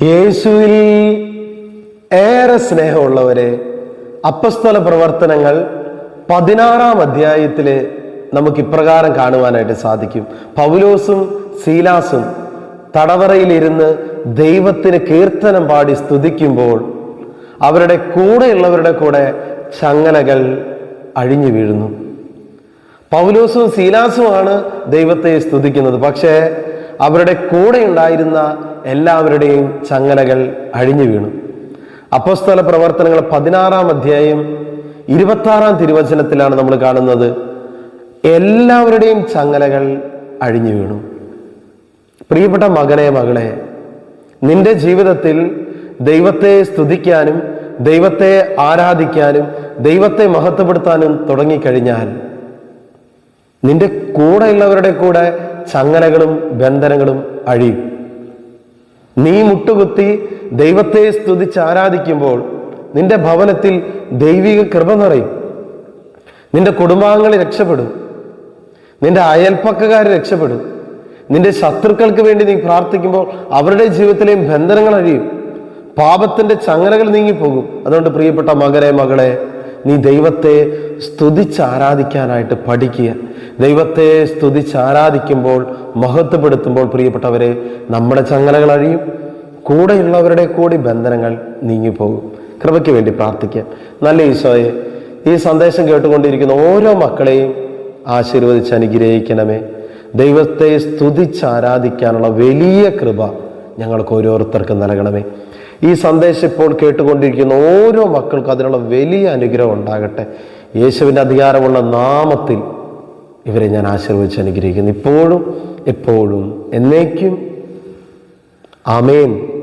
യേശുവിൽ ഏറെ സ്നേഹമുള്ളവരെ അപ്പസ്തല പ്രവർത്തനങ്ങൾ പതിനാറാം അധ്യായത്തിൽ നമുക്ക് ഇപ്രകാരം കാണുവാനായിട്ട് സാധിക്കും. പൗലോസും സീലാസും തടവറയിലിരുന്ന് ദൈവത്തിന് കീർത്തനം പാടി സ്തുതിക്കുമ്പോൾ അവരുടെ കൂടെയുള്ളവരുടെ കൂടെ ചങ്ങലകൾ അഴിഞ്ഞു വീഴുന്നു. പൗലോസും സീലാസുമാണ് ദൈവത്തെ സ്തുതിക്കുന്നത്. പക്ഷേ അവരുടെ കൂടെ ഉണ്ടായിരുന്ന എല്ലാവരുടെയും ചങ്ങലകൾ അഴിഞ്ഞു വീണു. അപ്പസ്തല പ്രവർത്തനങ്ങൾ പതിനാറാം അധ്യായം ഇരുപത്താറാം തിരുവചനത്തിലാണ് നമ്മൾ കാണുന്നത്. എല്ലാവരുടെയും ചങ്ങലകൾ അഴിഞ്ഞു വീണു. പ്രിയപ്പെട്ട മകനെ മകളെ നിന്റെ ജീവിതത്തിൽ ദൈവത്തെ സ്തുതിക്കാനും ദൈവത്തെ ആരാധിക്കാനും ദൈവത്തെ മഹത്വപ്പെടുത്താനും തുടങ്ങിക്കഴിഞ്ഞാൽ നിന്റെ കൂടെയുള്ളവരുടെ കൂടെ ചങ്ങലകളും ബന്ധനങ്ങളും അഴിയും. നീ മുട്ടുകുത്തി ദൈവത്തെ സ്തുതിച്ച് ആരാധിക്കുമ്പോൾ നിന്റെ ഭവനത്തിൽ ദൈവിക കൃപ നിറയും. നിന്റെ കുടുംബാംഗങ്ങൾ രക്ഷപ്പെടും. നിന്റെ അയൽപ്പക്കക്കാർ രക്ഷപ്പെടും. നിന്റെ ശത്രുക്കൾക്ക് വേണ്ടി നീ പ്രാർത്ഥിക്കുമ്പോൾ അവരുടെ ജീവിതത്തിലെയും ബന്ധനങ്ങൾ അഴിയും. പാപത്തിന്റെ ചങ്ങലകൾ നീങ്ങിപ്പോകും. അതുകൊണ്ട് പ്രിയപ്പെട്ട മകനെ മകളെ നീ ദൈവത്തെ സ്തുതിച്ച് ആരാധിക്കാനായിട്ട് പഠിക്കുക. ദൈവത്തെ സ്തുതിച്ച് ആരാധിക്കുമ്പോൾ മഹത്വപ്പെടുത്തുമ്പോൾ പ്രിയപ്പെട്ടവരെ നമ്മുടെ ചങ്ങലകൾ അഴിയും. കൂടെയുള്ളവരുടെ കൂടി ബന്ധനങ്ങൾ നീങ്ങിപ്പോകും. കൃപയ്ക്ക് വേണ്ടി പ്രാർത്ഥിക്കാം. നല്ല ഈശോയെ ഈ സന്ദേശം കേട്ടുകൊണ്ടിരിക്കുന്ന ഓരോ മക്കളെയും ആശീർവദിച്ച് അനുഗ്രഹിക്കണമേ. ദൈവത്തെ സ്തുതിച്ച് ആരാധിക്കാനുള്ള വലിയ കൃപ ഞങ്ങൾക്ക് ഓരോരുത്തർക്കും നൽകണമേ. ഈ സന്ദേശം ഇപ്പോൾ കേട്ടുകൊണ്ടിരിക്കുന്ന ഓരോ മക്കൾക്കും അതിനുള്ള വലിയ അനുഗ്രഹം ഉണ്ടാകട്ടെ. യേശുവിന്റെ അധികാരമുള്ള നാമത്തിൽ ഇവരെ ഞാൻ ആശീർവദിച്ച് അനുഗ്രഹിക്കുന്നു. ഇപ്പോഴും എപ്പോഴും എന്നേക്കും. ആമേൻ.